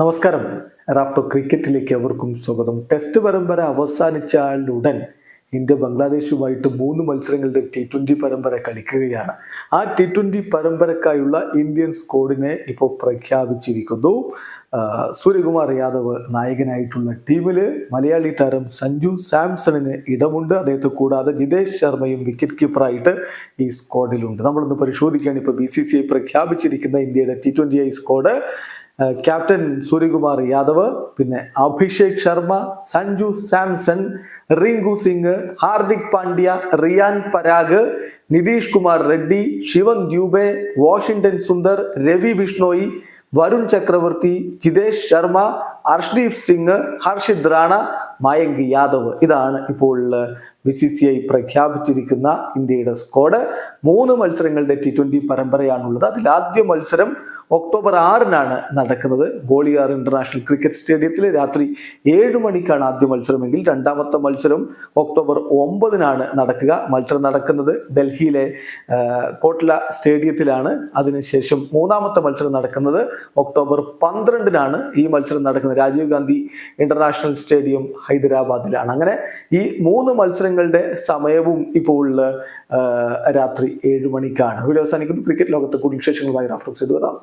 നമസ്കാരം. റാഫ്റ്റോ ക്രിക്കറ്റിലേക്ക് അവർക്കും സ്വാഗതം. ടെസ്റ്റ് പരമ്പര അവസാനിച്ചാലുടൻ ഇന്ത്യ ബംഗ്ലാദേശുമായിട്ട് മൂന്ന് മത്സരങ്ങളുടെ ടി ട്വന്റി പരമ്പര കളിക്കുകയാണ്. ആ ടി ട്വന്റി പരമ്പരക്കായുള്ള ഇന്ത്യൻ സ്ക്വാഡിനെ ഇപ്പോൾ പ്രഖ്യാപിച്ചിരിക്കുന്നു. സൂര്യകുമാർ യാദവ് നായകനായിട്ടുള്ള ടീമിൽ മലയാളി താരം സഞ്ജു സാംസണിന് ഇടമുണ്ട്. അദ്ദേഹത്തെ കൂടാതെ ജിതേഷ് ശർമ്മയും വിക്കറ്റ് കീപ്പറായിട്ട് ഈ സ്ക്വാഡിലുണ്ട് നമ്മളൊന്ന് പരിശോധിക്കുകയാണ്. ഇപ്പോൾ ബി സി സി ഐ പ്രഖ്യാപിച്ചിരിക്കുന്ന ഇന്ത്യയുടെ T twenty I squad captain Suryakumar Yadav പിന്നെ അഭിഷേക് ശർമ്മ സഞ്ജു സാംസൺ റിങ്കു സിംഗ് ഹാർദിക് പാണ്ഡ്യ റിയാൻ പരാഗ് നിതീഷ് കുമാർ റെഡ്ഡി ശിവൻ ദ്യൂബെ വാഷിംഗ്ടൺ സുന്ദർ രവി ബിഷ്ണോയി വരുൺ ചക്രവർത്തി ജിതേഷ് ശർമ്മ ഹർഷ്ദീപ് സിംഗ് ഹർഷിത് റാണ മയങ്ക് യാദവ്. ഇതാണ് ഇപ്പോൾ ബി സി സി ഐ പ്രഖ്യാപിച്ചിരിക്കുന്ന ഇന്ത്യയുടെ സ്ക്വാഡ് മൂന്ന് മത്സരങ്ങളുടെ ടി ട്വന്റി പരമ്പരയാണുള്ളത്. അതിൽ ആദ്യ മത്സരം ഒക്ടോബർ ആറിനാണ് നടക്കുന്നത്. ഗോളിയാർ ഇന്റർനാഷണൽ ക്രിക്കറ്റ് സ്റ്റേഡിയത്തിൽ രാത്രി ഏഴ് മണിക്കാണ് ആദ്യ മത്സരമെങ്കിൽ രണ്ടാമത്തെ മത്സരം ഒക്ടോബർ ഒമ്പതിനാണ് നടക്കുക. മത്സരം നടക്കുന്നത് ഡൽഹിയിലെ കോട്ട്ല സ്റ്റേഡിയത്തിലാണ്. അതിനുശേഷം മൂന്നാമത്തെ മത്സരം നടക്കുന്നത് ഒക്ടോബർ പന്ത്രണ്ടിനാണ് ഈ മത്സരം നടക്കുന്നത്. രാജീവ് ഗാന്ധി ഇന്റർനാഷണൽ സ്റ്റേഡിയം ഹൈദരാബാദിലാണ്. അങ്ങനെ ഈ മൂന്ന് മത്സരങ്ങളുടെ സമയവും ഇപ്പോൾ രാത്രി ഏഴ് മണിക്കാണ്. വീഡിയോ അവസാനിക്കുന്നു. ക്രിക്കറ്റ് ലോകത്തെ കൂടുതൽ വിശേഷങ്ങളുമായി റാഫ്റ്റോക്സ് വരാം